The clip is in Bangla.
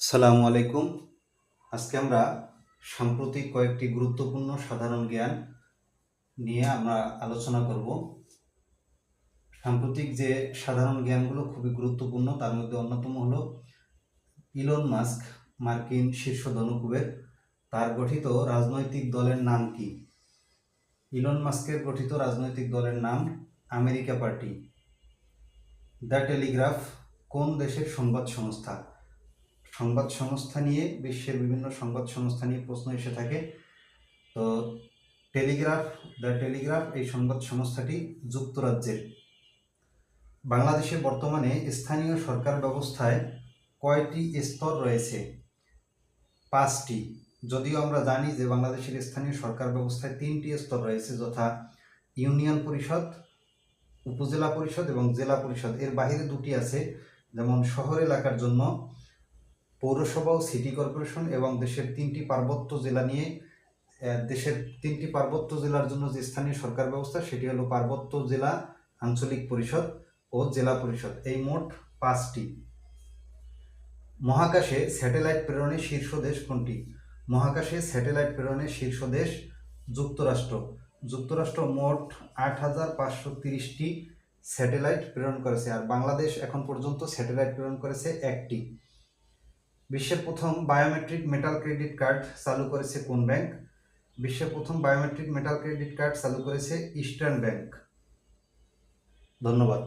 সালামু আলাইকুম। আজকে আমরা সাম্প্রতিক কয়েকটি গুরুত্বপূর্ণ সাধারণ জ্ঞান নিয়ে আমরা আলোচনা করব। সাম্প্রতিক যে সাধারণ জ্ঞানগুলো খুবই গুরুত্বপূর্ণ, তার মধ্যে অন্যতম হলো ইলন মাস্ক মার্কিন শীর্ষ ধনকুবের। তার গঠিত রাজনৈতিক দলের নাম কি? ইলন মাস্কের গঠিত রাজনৈতিক দলের নাম আমেরিকা পার্টি। দ্য টেলিগ্রাফ, কোন দেশের সংবাদ সংস্থা? সংবাদ সংস্থা নিয়ে, বিশ্বের বিভিন্ন সংবাদ সংস্থা নিয়ে প্রশ্ন এসে থাকে। তো টেলিগ্রাফ, দ্য টেলিগ্রাফ, এই সংবাদ সংস্থাটি যুক্তরাজ্যের। বাংলাদেশে বর্তমানে স্থানীয় সরকার ব্যবস্থায় কয়টি স্তর রয়েছে? পাঁচটি। যদিও আমরা জানি যে বাংলাদেশের স্থানীয় সরকার ব্যবস্থায় তিনটি স্তর রয়েছে, যথা ইউনিয়ন পরিষদ, উপজেলা পরিষদ এবং জেলা পরিষদ। এর বাইরে দুটি আছে, যেমন শহর এলাকার জন্য পৌরসভা ও সিটি কর্পোরেশন এবং দেশের তিনটি পার্বত্য জেলা নিয়ে দেশের তিনটি পার্বত্য জেলার জন্য যে স্থানীয় সরকার ব্যবস্থা, সেটি হলো পার্বত্য জেলা আঞ্চলিক পরিষদ ও জেলা পরিষদ। এই মোট পাঁচটি। মহাকাশে স্যাটেলাইট প্রেরণের শীর্ষ দেশ কোনটি? মহাকাশে স্যাটেলাইট প্রেরণের শীর্ষ দেশ যুক্তরাষ্ট্র। যুক্তরাষ্ট্র মোট আট হাজার পাঁচশো তিরিশটি স্যাটেলাইট প্রেরণ করেছে, আর বাংলাদেশ এখন পর্যন্ত স্যাটেলাইট প্রেরণ করেছে একটি। বিশ্বের প্রথম বায়োমেট্রিক মেটাল ক্রেডিট কার্ড চালু করেছে কোন ব্যাংক বিশ্বের প্রথম বায়োমেট্রিক মেটাল ক্রেডিট কার্ড চালু করেছে ইস্টার্ন ব্যাংক ধন্যবাদ।